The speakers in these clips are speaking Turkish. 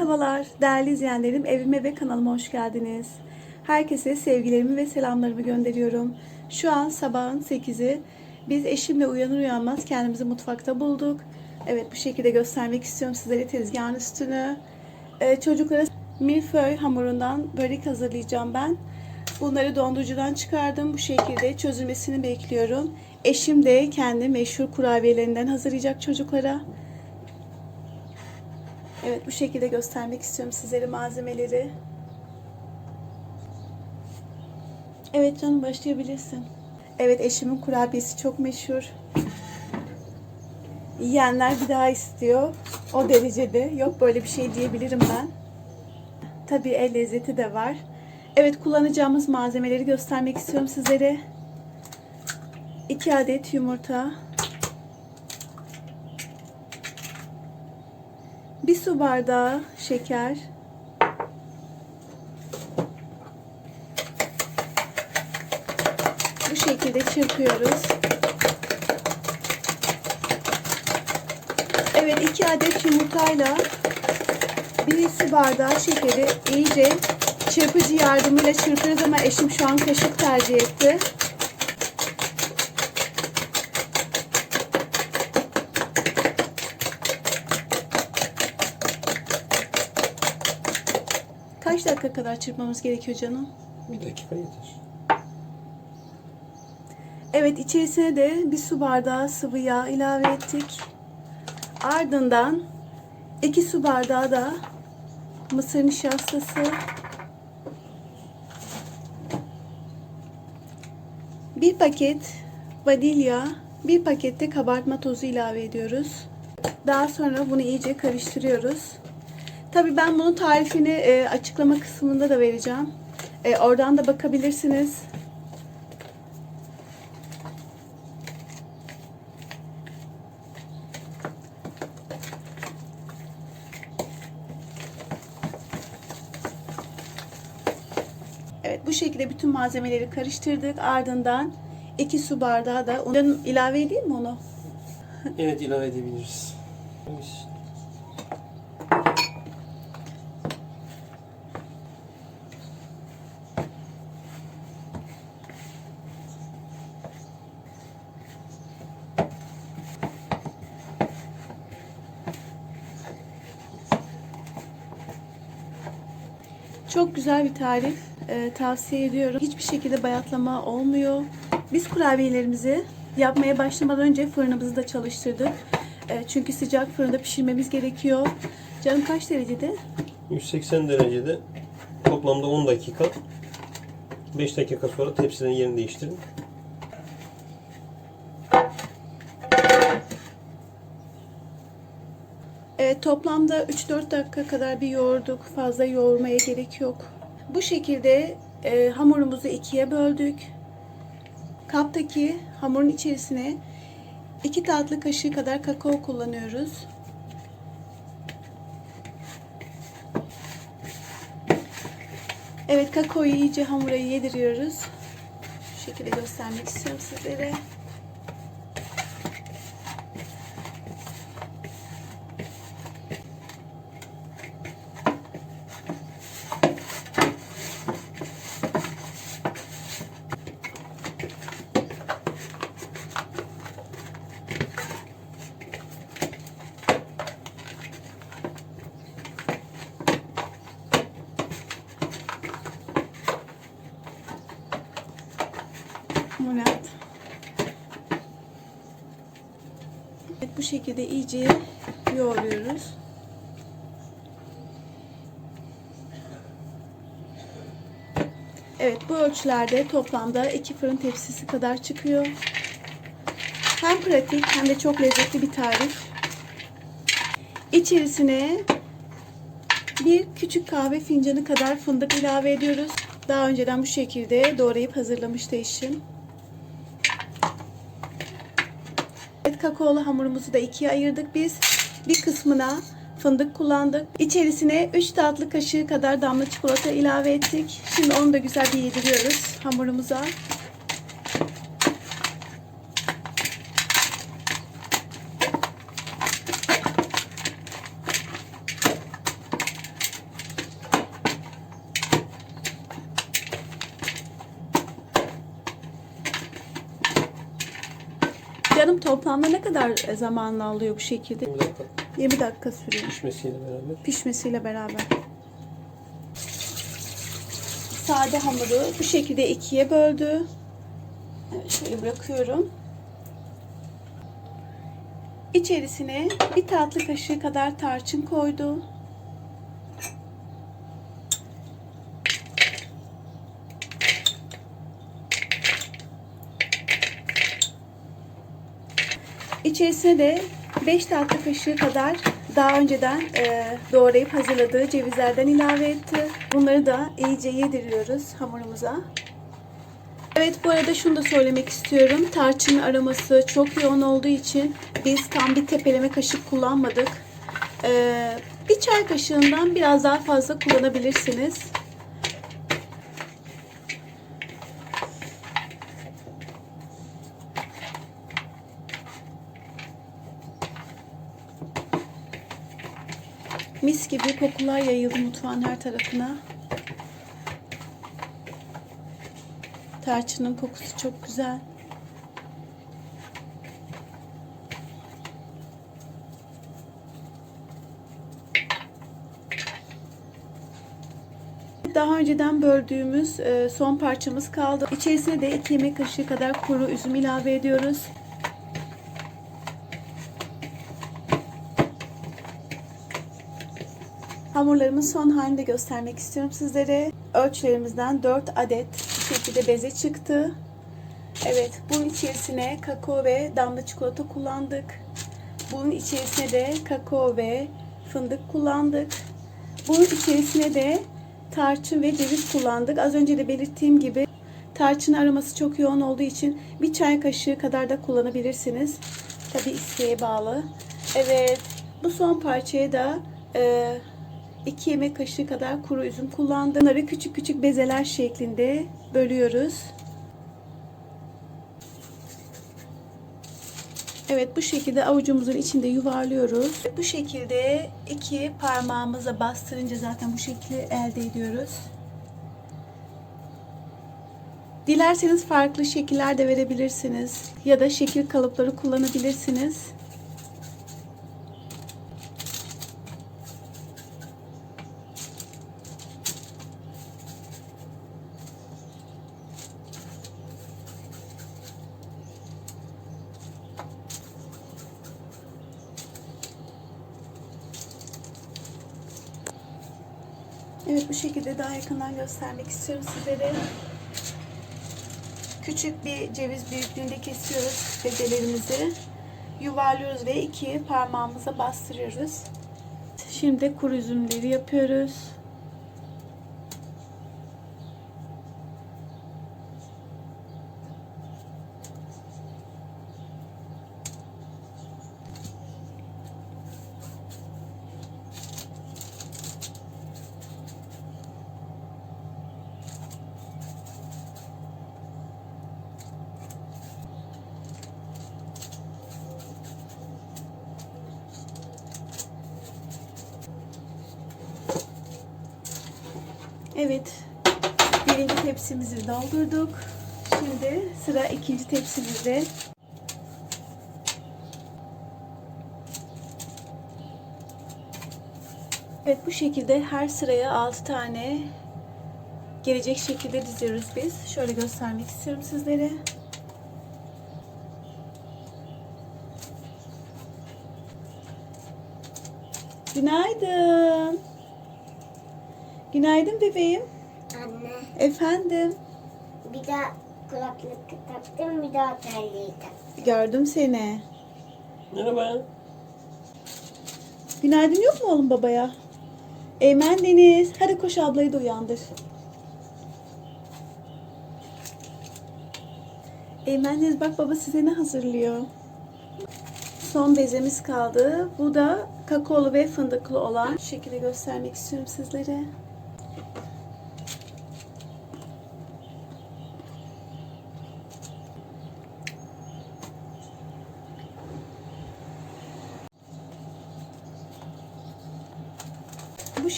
Merhabalar değerli izleyenlerim evime ve kanalıma hoş geldiniz. Herkese sevgilerimi ve selamlarımı gönderiyorum. Şu an sabahın 8'i. Biz eşimle uyanır uyanmaz kendimizi mutfakta bulduk. Evet bu şekilde göstermek istiyorum sizlere tezgahın üstünü. Ee, çocuklara milföy hamurundan börek hazırlayacağım ben. Bunları dondurucudan çıkardım. Bu şekilde çözülmesini bekliyorum. Eşim de kendi meşhur kurabiyelerinden hazırlayacak çocuklara. Evet bu şekilde göstermek istiyorum sizlere malzemeleri. Evet canım başlayabilirsin. Evet eşimin kurabiyesi çok meşhur. Yiyenler bir daha istiyor. O derecede. Yok böyle bir şey diyebilirim ben. Tabii el lezzeti de var. Evet kullanacağımız malzemeleri göstermek istiyorum sizlere. 2 adet yumurta. Bir su bardağı şeker. Bu şekilde çırpıyoruz. Evet iki adet yumurtayla bir su bardağı şekeri iyice çırpıcı yardımıyla çırpıyoruz ama eşim şu an kaşık tercih etti. Kaç dakika kadar çırpmamız gerekiyor canım? Bir dakika yeter. Evet içerisine de bir su bardağı sıvı yağ ilave ettik. Ardından 2 su bardağı da mısır nişastası. Bir paket vanilya, bir pakette kabartma tozu ilave ediyoruz. Daha sonra bunu iyice karıştırıyoruz. Tabii ben bunun tarifini e, açıklama kısmında da vereceğim. E, oradan da bakabilirsiniz. Evet bu şekilde bütün malzemeleri karıştırdık. Ardından 2 su bardağı da un ilave edeyim mi onu? Evet ilave edebiliriz. Evet. Çok güzel bir tarif. Ee, tavsiye ediyorum. Hiçbir şekilde bayatlama olmuyor. Biz kurabiyelerimizi yapmaya başlamadan önce fırınımızı da çalıştırdık. Ee, çünkü sıcak fırında pişirmemiz gerekiyor. Canım kaç derecede? 180 derecede toplamda 10 dakika. 5 dakika sonra tepsinin yerini değiştirin. Evet toplamda 3-4 dakika kadar bir yoğurduk. Fazla yoğurmaya gerek yok. Bu şekilde e, hamurumuzu ikiye böldük. Kaptaki hamurun içerisine 2 tatlı kaşığı kadar kakao kullanıyoruz. Evet kakaoyu iyice hamura yediriyoruz. Şu şekilde göstermek istiyorum sizlere. Murat. Evet, bu şekilde iyice yoğuruyoruz. Evet bu ölçülerde toplamda iki fırın tepsisi kadar çıkıyor. Hem pratik hem de çok lezzetli bir tarif. İçerisine bir küçük kahve fincanı kadar fındık ilave ediyoruz. Daha önceden bu şekilde doğrayıp hazırlamıştı eşim. Kakaolu hamurumuzu da ikiye ayırdık biz. Bir kısmına fındık kullandık. İçerisine 3 tatlı kaşığı kadar damla çikolata ilave ettik. Şimdi onu da güzel bir yediriyoruz hamurumuza. Canım toplamda ne kadar e, zamanla alıyor bu şekilde? 20 dakika 20 dakika sürüyor pişmesiyle beraber. pişmesiyle beraber. Sade hamuru bu şekilde ikiye böldü. Evet, şöyle bırakıyorum. İçerisine bir tatlı kaşığı kadar tarçın koydu. İçerisine de 5 tatlı kaşığı kadar daha önceden e, doğrayıp hazırladığı cevizlerden ilave etti. Bunları da iyice yediriyoruz hamurumuza. Evet bu arada şunu da söylemek istiyorum. Tarçın aroması çok yoğun olduğu için biz tam bir tepeleme kaşık kullanmadık. E, bir çay kaşığından biraz daha fazla kullanabilirsiniz. Mis gibi kokular yayıldı mutfağın her tarafına. Tarçının kokusu çok güzel. Daha önceden böldüğümüz e, son parçamız kaldı. İçerisine de 2 yemek kaşığı kadar kuru üzüm ilave ediyoruz. Hamurlarımın son halini de göstermek istiyorum sizlere. Ölçülerimizden 4 adet bu şekilde beze çıktı. Evet, bunun içerisine kakao ve damla çikolata kullandık. Bunun içerisine de kakao ve fındık kullandık. Bunun içerisine de tarçın ve ceviz kullandık. Az önce de belirttiğim gibi tarçın aroması çok yoğun olduğu için bir çay kaşığı kadar da kullanabilirsiniz. Tabi isteğe bağlı. Evet, bu son parçaya da e, 2 yemek kaşığı kadar kuru üzüm kullandım. Bunları küçük küçük bezeler şeklinde bölüyoruz. Evet bu şekilde avucumuzun içinde yuvarlıyoruz. Bu şekilde iki parmağımıza bastırınca zaten bu şekli elde ediyoruz. Dilerseniz farklı şekiller de verebilirsiniz. Ya da şekil kalıpları kullanabilirsiniz. Evet bu şekilde daha yakından göstermek istiyorum sizlere. Küçük bir ceviz büyüklüğünde kesiyoruz bezelerimizi. Yuvarlıyoruz ve iki parmağımıza bastırıyoruz. Şimdi kuru üzümleri yapıyoruz. Evet. Birinci tepsimizi doldurduk. Şimdi sıra ikinci tepsimizde. Evet bu şekilde her sıraya 6 tane gelecek şekilde diziyoruz biz. Şöyle göstermek istiyorum sizlere. Günaydın. Günaydın bebeğim. Anne Efendim. bir daha kulaklık taktım bir daha terliği taktım. Gördüm seni. Merhaba. Günaydın yok mu oğlum babaya? Eymen Deniz. Hadi koş ablayı da uyandır. Eymen Deniz bak baba size ne hazırlıyor. Son bezemiz kaldı. Bu da kakaolu ve fındıklı olan. Şu şekilde göstermek istiyorum sizlere.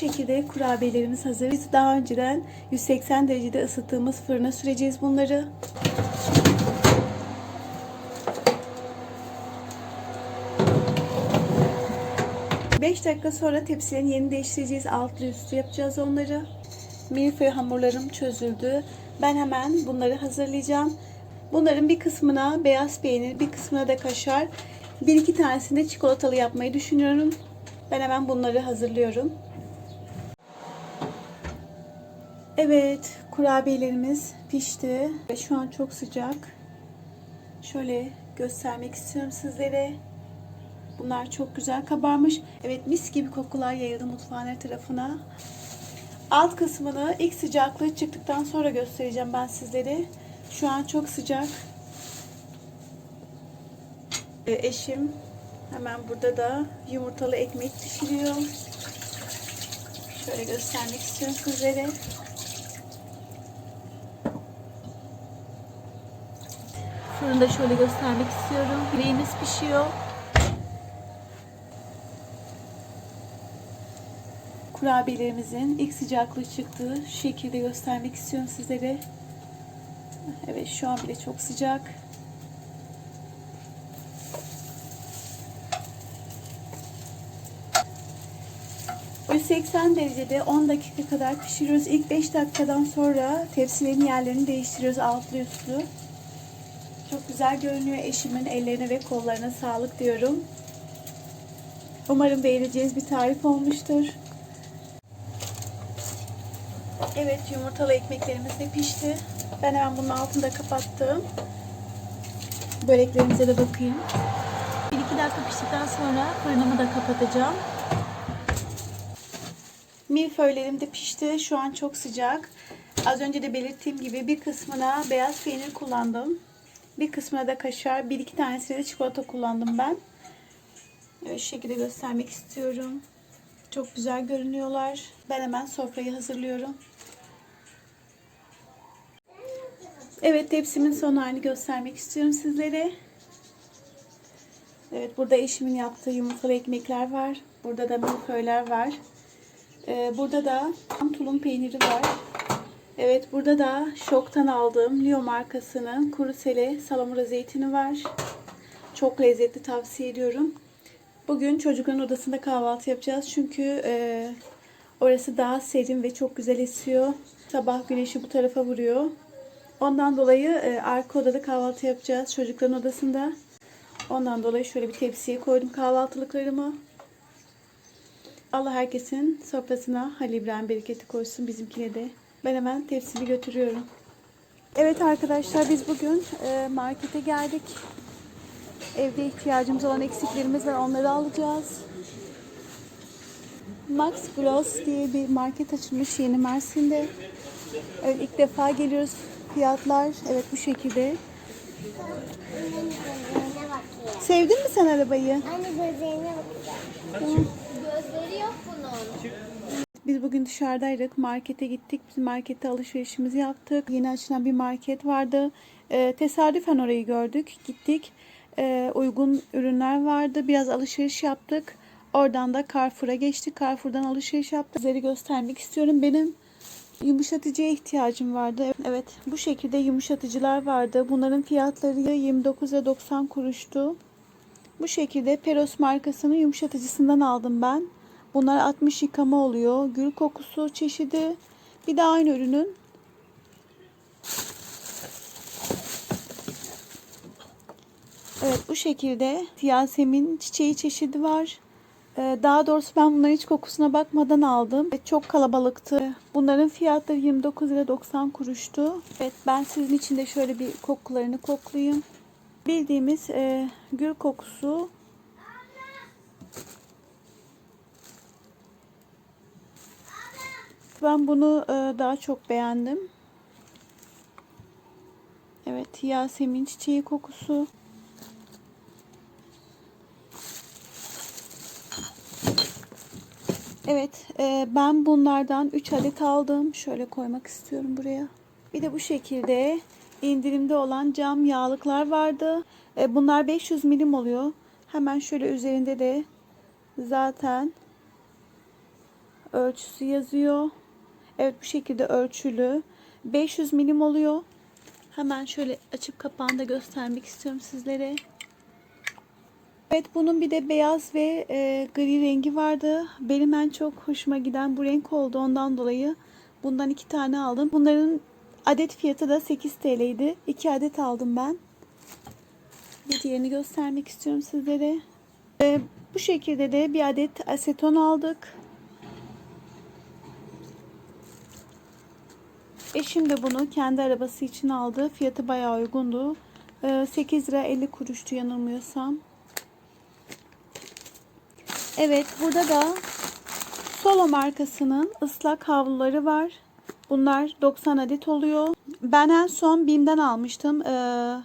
şekilde kurabiyelerimiz hazır. Biz daha önceden 180 derecede ısıttığımız fırına süreceğiz bunları. Beş dakika sonra tepsilerin yerini değiştireceğiz. Altlı üstü yapacağız onları. Milföy hamurlarım çözüldü. Ben hemen bunları hazırlayacağım. Bunların bir kısmına beyaz peynir, bir kısmına da kaşar, bir iki tanesini de çikolatalı yapmayı düşünüyorum. Ben hemen bunları hazırlıyorum. Evet, kurabiyelerimiz pişti ve şu an çok sıcak. Şöyle göstermek istiyorum sizlere. Bunlar çok güzel kabarmış. Evet, mis gibi kokular yayıldı mutfağın her tarafına. Alt kısmını ilk sıcaklığı çıktıktan sonra göstereceğim ben sizlere. Şu an çok sıcak. Ee, Eşim hemen burada da yumurtalı ekmek pişiriyor. Şöyle göstermek istiyorum sizlere. Fırında şöyle göstermek istiyorum. Bireğimiz pişiyor. Kurabiyelerimizin ilk sıcaklığı çıktığı şekilde göstermek istiyorum sizlere. Evet şu an bile çok sıcak. Bu 180 derecede 10 dakika kadar pişiriyoruz. İlk 5 dakikadan sonra tepsilerin yerlerini değiştiriyoruz altlı üstlü. Güzel görünüyor. Eşimin ellerine ve kollarına sağlık diyorum. Umarım beğeneceğiniz bir tarif olmuştur. Evet yumurtalı ekmeklerimiz de pişti. Ben hemen bunun altını da kapattım. Böreklerimize de bakayım. 1-2 dakika piştikten sonra fırınımı da kapatacağım. Milföylerim de pişti. Şu an çok sıcak. Az önce de belirttiğim gibi bir kısmına beyaz peynir kullandım. Bir kısmına da kaşar, bir iki tanesine de çikolata kullandım ben. Şu şekilde göstermek istiyorum. Çok güzel görünüyorlar. Ben hemen sofrayı hazırlıyorum. Evet tepsimin son halini göstermek istiyorum sizlere. Evet burada eşimin yaptığı yumurtalı ekmekler var. Burada da milföyler var. Ee, burada da tulum peyniri var. Evet burada da şoktan aldığım Leo markasının kuru sele salamura zeytini var. Çok lezzetli tavsiye ediyorum. Bugün çocukların odasında kahvaltı yapacağız. Çünkü e, orası daha serin ve çok güzel esiyor. Sabah güneşi bu tarafa vuruyor. Ondan dolayı e, arka odada kahvaltı yapacağız çocukların odasında. Ondan dolayı şöyle bir tepsiye koydum kahvaltılıklarımı. Allah herkesin sofrasına Halil İbrahim bereketi koysun bizimkine de. Ben hemen tepsimi götürüyorum. Evet arkadaşlar biz bugün e, markete geldik. Evde ihtiyacımız olan eksiklerimiz var onları alacağız. Max Gloss diye bir market açılmış yeni Mersin'de. Evet ilk defa geliyoruz. Fiyatlar evet bu şekilde. Sevdin mi sen arabayı? Anne gözlerine bakıyor. Gözleri yok bunun. Biz bugün dışarıdaydık. Markete gittik. Biz markette alışverişimizi yaptık. Yeni açılan bir market vardı. Ee, tesadüfen orayı gördük. Gittik. Ee, uygun ürünler vardı. Biraz alışveriş yaptık. Oradan da Carrefour'a geçtik. Carrefour'dan alışveriş yaptık. Sizleri göstermek istiyorum. Benim yumuşatıcıya ihtiyacım vardı. Evet bu şekilde yumuşatıcılar vardı. Bunların fiyatları 29 ve 90 kuruştu. Bu şekilde Peros markasının yumuşatıcısından aldım ben. Bunlar 60 yıkama oluyor. Gül kokusu çeşidi. Bir de aynı ürünün Evet bu şekilde Yasemin çiçeği çeşidi var. Ee, Daha doğrusu ben bunların hiç kokusuna bakmadan aldım. Çok kalabalıktı. Bunların fiyatları 29 lira 90 kuruştu. Evet ben sizin için de şöyle bir kokularını koklayayım. Bildiğimiz e, gül kokusu Ben bunu e, daha çok beğendim. Evet, Yasemin çiçeği kokusu. Evet, e, ben bunlardan 3 adet aldım. Şöyle koymak istiyorum buraya. Bir de bu şekilde indirimde olan cam yağlıklar vardı. E, bunlar 500 milim oluyor. Hemen şöyle üzerinde de zaten ölçüsü yazıyor. Evet bu şekilde ölçülü. 500 milim oluyor. Hemen şöyle açıp kapağını da göstermek istiyorum sizlere. Evet bunun bir de beyaz ve e, gri rengi vardı. Benim en çok hoşuma giden bu renk oldu. Ondan dolayı bundan iki tane aldım. Bunların adet fiyatı da 8 TL'ydi. 2 adet aldım ben. Bir diğerini göstermek istiyorum sizlere. E, bu şekilde de bir adet aseton aldık. Eşim de bunu kendi arabası için aldı. Fiyatı bayağı uygundu. E, 8 lira 50 kuruştu yanılmıyorsam. Evet burada da Solo markasının ıslak havluları var. Bunlar 90 adet oluyor. Ben en son BİM'den almıştım. Ee,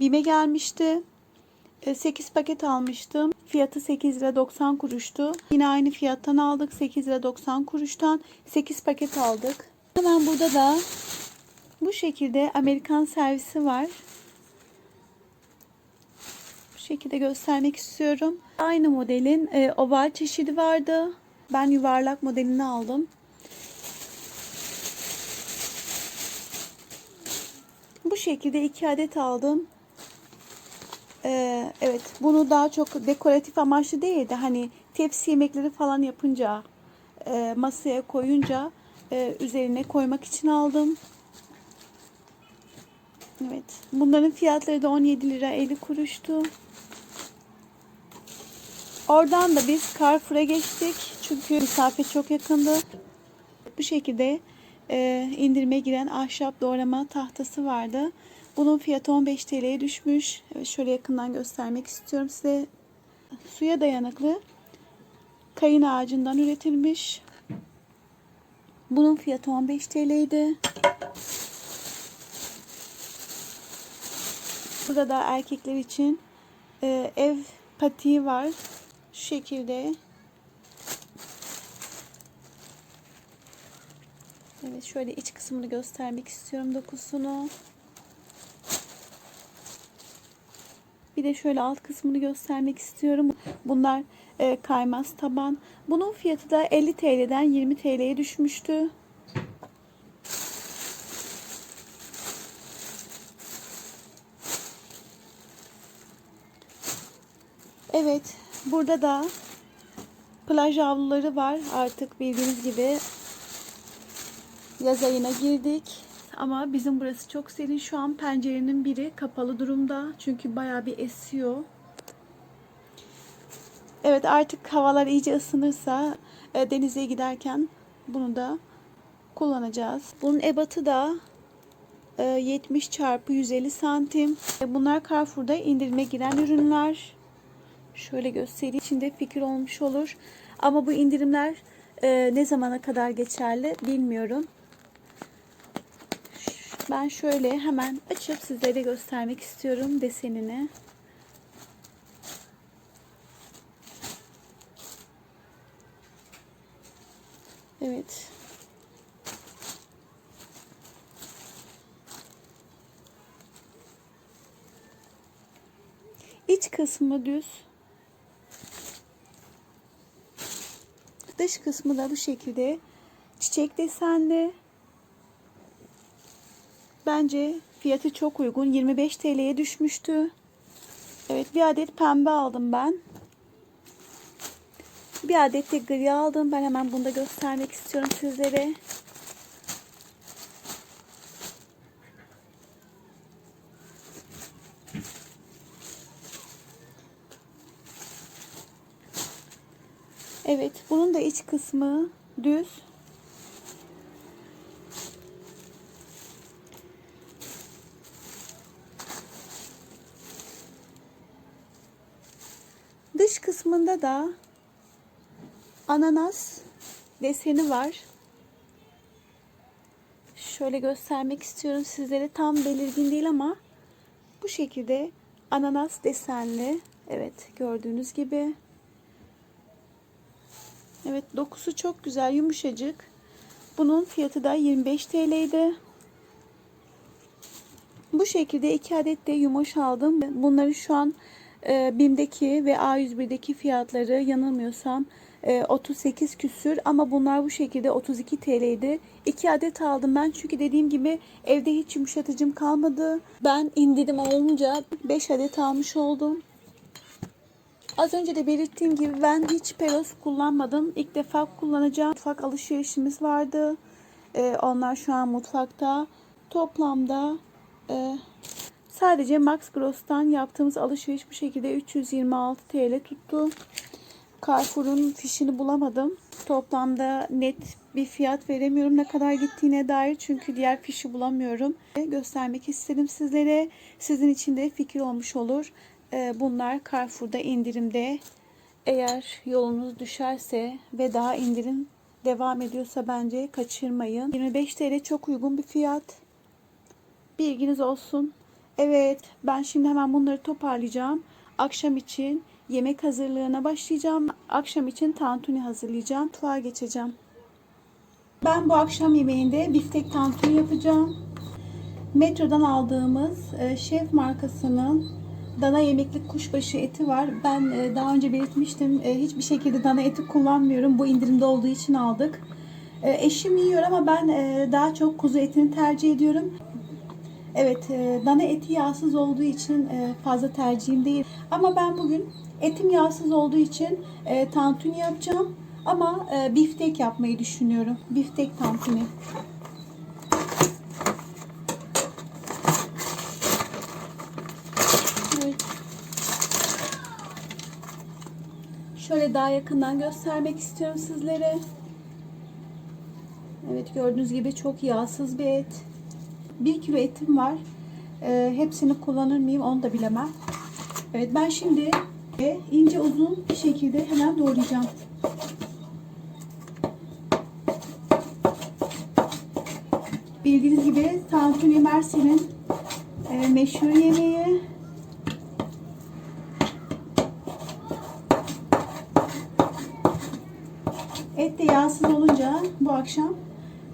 BİM'e gelmişti. Ee, 8 paket almıştım. Fiyatı 8 lira 90 kuruştu. Yine aynı fiyattan aldık. 8 lira 90 kuruştan 8 paket aldık. Hemen burada da bu şekilde Amerikan servisi var. Bu şekilde göstermek istiyorum. Aynı modelin e, oval çeşidi vardı. Ben yuvarlak modelini aldım. Bu şekilde iki adet aldım. Ee, evet bunu daha çok dekoratif amaçlı değil de hani tepsi yemekleri falan yapınca e, masaya koyunca e, üzerine koymak için aldım. Evet bunların fiyatları da 17 lira 50 kuruştu. Oradan da biz Carrefour'a geçtik. Çünkü mesafe çok yakındı. Bu şekilde e, indirime giren ahşap doğrama tahtası vardı. Bunun fiyatı 15 TL'ye düşmüş. Evet, şöyle yakından göstermek istiyorum size. Suya dayanıklı kayın ağacından üretilmiş. Bunun fiyatı 15 TL'ydi. Burada da erkekler için e, ev patiği var. Şu şekilde. Evet şöyle iç kısmını göstermek istiyorum dokusunu. Bir de şöyle alt kısmını göstermek istiyorum. Bunlar e, kaymaz taban. Bunun fiyatı da 50 TL'den 20 TL'ye düşmüştü. Evet, burada da plaj havluları var. Artık bildiğiniz gibi yaz ayına girdik. Ama bizim burası çok serin. Şu an pencerenin biri kapalı durumda. Çünkü bayağı bir esiyor. Evet artık havalar iyice ısınırsa e, denize giderken bunu da kullanacağız. Bunun ebatı da e, 70 çarpı 150 santim. E, Bunlar Carrefour'da indirime giren ürünler. Şöyle göstereyim. İçinde fikir olmuş olur. Ama bu indirimler e, ne zamana kadar geçerli bilmiyorum. Ben şöyle hemen açıp sizlere göstermek istiyorum desenini. Evet. İç kısmı düz. Dış kısmı da bu şekilde çiçek desenli. Bence fiyatı çok uygun. 25 TL'ye düşmüştü. Evet bir adet pembe aldım ben. Bir adet de gri aldım. Ben hemen bunu da göstermek istiyorum sizlere. Evet bunun da iç kısmı düz. Dış kısmında da ananas deseni var. Şöyle göstermek istiyorum sizlere. Tam belirgin değil ama bu şekilde ananas desenli. Evet gördüğünüz gibi. Evet dokusu çok güzel yumuşacık. Bunun fiyatı da 25 TL'ydi. Bu şekilde iki adet de yumaş aldım. Bunları şu an e, BİM'deki ve A101'deki fiyatları yanılmıyorsam 38 küsür ama bunlar bu şekilde 32 TL'ydi. 2 adet aldım ben çünkü dediğim gibi evde hiç yumuşatıcım kalmadı. Ben indirim olunca 5 adet almış oldum. Az önce de belirttiğim gibi ben hiç peros kullanmadım. İlk defa kullanacağım. Mutfak alışverişimiz vardı. Ee, onlar şu an mutfakta. Toplamda e, sadece Max Gross'tan yaptığımız alışveriş bu şekilde 326 TL tuttu. Carrefour'un fişini bulamadım. Toplamda net bir fiyat veremiyorum ne kadar gittiğine dair çünkü diğer fişi bulamıyorum. Göstermek istedim sizlere. Sizin için de fikir olmuş olur. Ee, Bunlar Carrefour'da indirimde. Eğer yolunuz düşerse ve daha indirim devam ediyorsa bence kaçırmayın. 25 TL çok uygun bir fiyat. Bilginiz olsun. Evet, ben şimdi hemen bunları toparlayacağım. Akşam için yemek hazırlığına başlayacağım. Akşam için tantuni hazırlayacağım. Mutfağa geçeceğim. Ben bu akşam yemeğinde biftek tantuni yapacağım. Metrodan aldığımız e, şef markasının dana yemeklik kuşbaşı eti var. Ben e, daha önce belirtmiştim. e, hiçbir şekilde dana eti kullanmıyorum. Bu indirimde olduğu için aldık. Eşim yiyor ama ben daha çok kuzu etini tercih ediyorum. Evet, e, dana eti yağsız olduğu için e, fazla tercihim değil. Ama ben bugün etim yağsız olduğu için e, tantuni yapacağım. Ama e, biftek yapmayı düşünüyorum. Biftek tantuni. Şöyle daha yakından göstermek istiyorum sizlere. Evet gördüğünüz gibi çok yağsız bir et. 1 kilo etim var. Ee, hepsini kullanır mıyım onu da bilemem. Evet ben şimdi e, ince uzun bir şekilde hemen doğrayacağım. Bildiğiniz gibi tantuni Mersin'in e, meşhur yemeği. Et de yağsız olunca bu akşam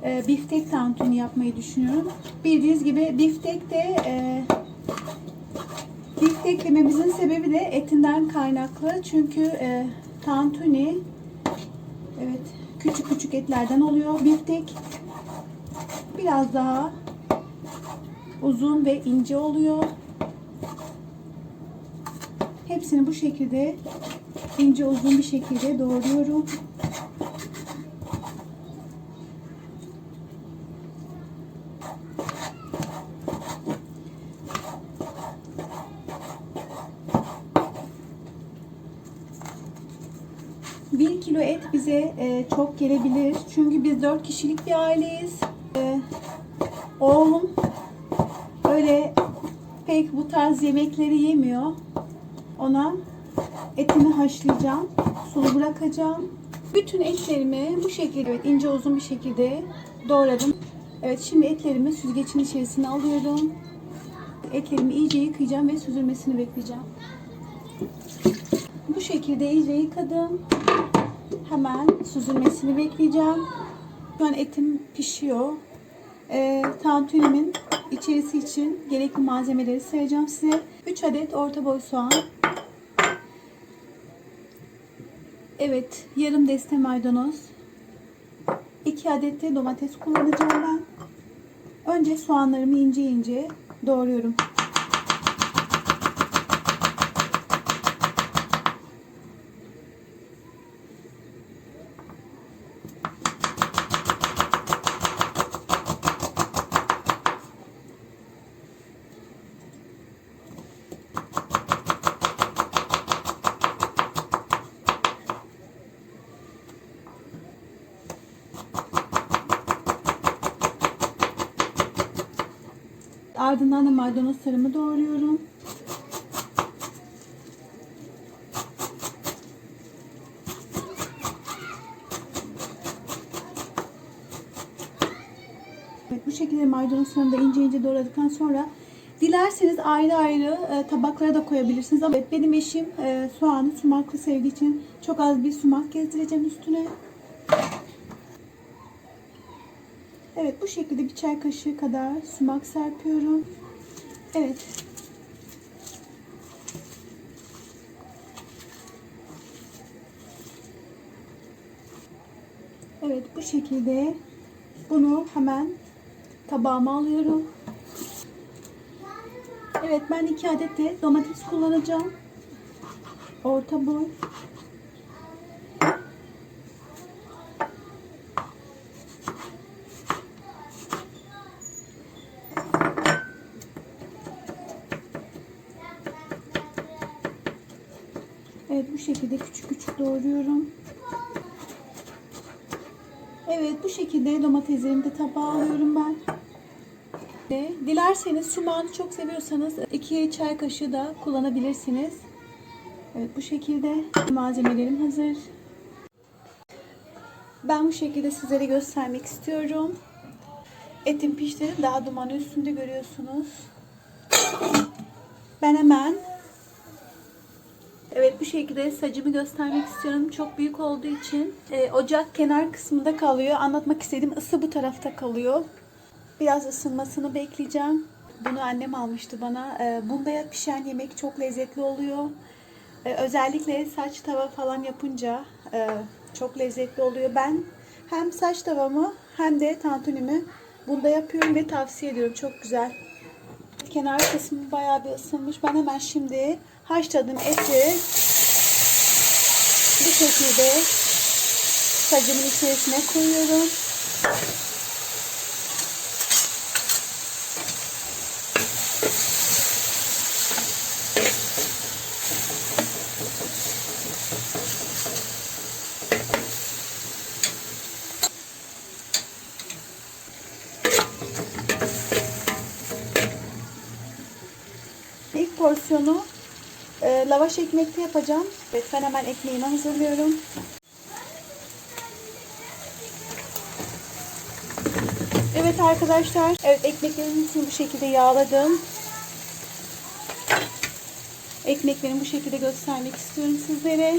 e, biftek tantuni yapmayı düşünüyorum. Bildiğiniz gibi biftek de e, biftek dememizin sebebi de etinden kaynaklı. Çünkü e, tantuni evet küçük küçük etlerden oluyor. Biftek biraz daha uzun ve ince oluyor. Hepsini bu şekilde ince uzun bir şekilde doğruyorum. Bir kilo et bize e, çok gelebilir. Çünkü biz dört kişilik bir aileyiz. E, oğlum öyle pek bu tarz yemekleri yemiyor. Ona etini haşlayacağım. Sulu bırakacağım. Bütün etlerimi bu şekilde evet, ince uzun bir şekilde doğradım. Evet şimdi etlerimi süzgecin içerisine alıyorum. Etlerimi iyice yıkayacağım ve süzülmesini bekleyeceğim. Bu şekilde iyice yıkadım. Hemen süzülmesini bekleyeceğim. Şu an etim pişiyor. Ee, tantunimin içerisi için gerekli malzemeleri sayacağım size. 3 adet orta boy soğan. Evet, yarım deste maydanoz. 2 adet de domates kullanacağım ben. Önce soğanlarımı ince ince doğruyorum. Ardından da maydanoz sarımı doğruyorum. Evet, bu şekilde maydanoz sarımı da ince ince doğradıktan sonra dilerseniz ayrı ayrı e, tabaklara da koyabilirsiniz. Ama benim eşim e, soğanı sumaklı sevdiği için çok az bir sumak gezdireceğim üstüne. Evet bu şekilde bir çay kaşığı kadar sumak serpiyorum. Evet. Evet bu şekilde bunu hemen tabağıma alıyorum. Evet ben iki adet de domates kullanacağım. Orta boy. Şekilde küçük küçük doğruyorum. Evet bu şekilde domateslerimi de tabağa alıyorum ben. Dilerseniz sumağını çok seviyorsanız 2 çay kaşığı da kullanabilirsiniz. Evet bu şekilde malzemelerim hazır. Ben bu şekilde sizlere göstermek istiyorum. Etim pişti. Daha dumanı üstünde görüyorsunuz. Ben hemen bu şekilde sacımı göstermek istiyorum. Çok büyük olduğu için e, ocak kenar kısmında kalıyor. Anlatmak istediğim ısı bu tarafta kalıyor. Biraz ısınmasını bekleyeceğim. Bunu annem almıştı bana. E, bunda pişen yemek çok lezzetli oluyor. E, özellikle saç tava falan yapınca e, çok lezzetli oluyor. Ben hem saç tavamı hem de tantunimi bunda yapıyorum ve tavsiye ediyorum. Çok güzel. Kenar kısmı bayağı bir ısınmış. Ben hemen şimdi haşladığım eti bu şekilde sacımın içerisine koyuyorum. İlk porsiyonu e, lavaş ekmekte yapacağım. Evet ben hemen ekmeğimi hazırlıyorum. Evet arkadaşlar. Evet ekmeklerimi bu şekilde yağladım. Ekmeklerimi bu şekilde göstermek istiyorum sizlere.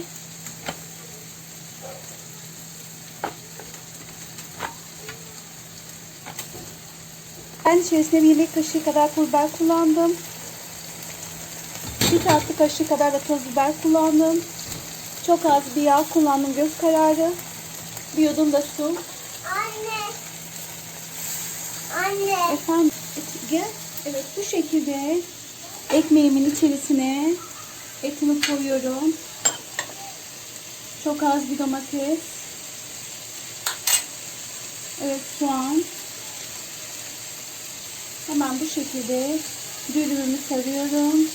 Ben içerisine bir yemek kaşığı kadar pul kullandım. Bir tatlı kaşığı kadar da toz biber kullandım. Çok az bir yağ kullandım göz kararı. Bir yudum da su. Anne. Anne. Efendim gel. Evet bu şekilde ekmeğimin içerisine etimi koyuyorum. Çok az bir domates. Evet soğan. Hemen bu şekilde dürümümü sarıyorum.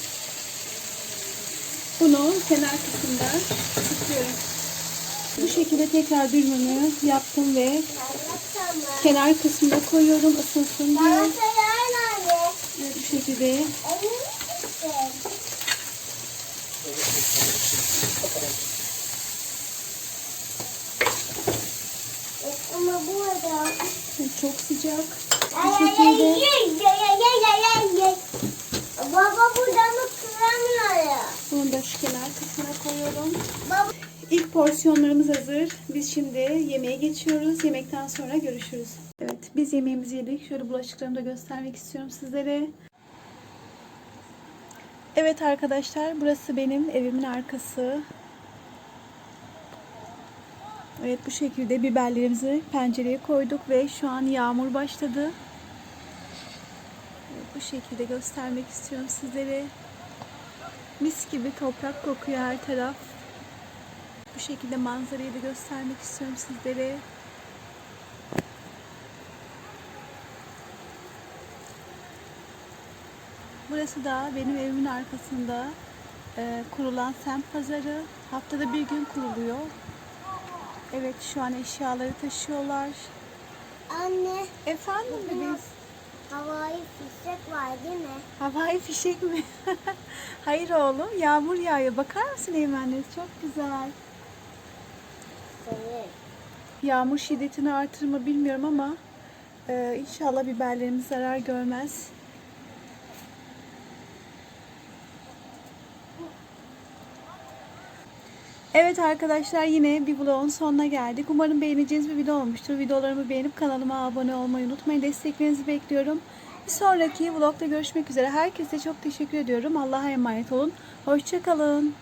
Bunu kenar kısımda tutuyorum. Bu şekilde tekrar dürümümü yaptım ve kenar kısmına koyuyorum ısınsın diye. Evet, bu şekilde? Ama burada. çok sıcak. Bu şekilde. Baba buradan mı kıramıyor? Bunu da şu kenar kısmına koyuyorum. İlk porsiyonlarımız hazır. Biz şimdi yemeğe geçiyoruz. Yemekten sonra görüşürüz. Evet biz yemeğimizi yedik. Şöyle bulaşıklarımı da göstermek istiyorum sizlere. Evet arkadaşlar burası benim evimin arkası. Evet bu şekilde biberlerimizi pencereye koyduk ve şu an yağmur başladı. Evet, bu şekilde göstermek istiyorum sizlere. Mis gibi toprak kokuyor her taraf. Bu şekilde manzarayı da göstermek istiyorum sizlere. Burası da benim evimin arkasında e, kurulan semt pazarı. Haftada bir gün kuruluyor. Evet şu an eşyaları taşıyorlar. Anne. Efendim bebeğim? Havai fişek var değil mi? Havai fişek mi? Hayır oğlum yağmur yağıyor. Bakar mısın Eymen'le? Çok güzel. Evet. Yağmur şiddetini artırır mı bilmiyorum ama e, inşallah biberlerimiz zarar görmez. Evet arkadaşlar yine bir vlogun sonuna geldik. Umarım beğeneceğiniz bir video olmuştur. Videolarımı beğenip kanalıma abone olmayı unutmayın. Desteklerinizi bekliyorum. Bir sonraki vlogda görüşmek üzere. Herkese çok teşekkür ediyorum. Allah'a emanet olun. Hoşçakalın.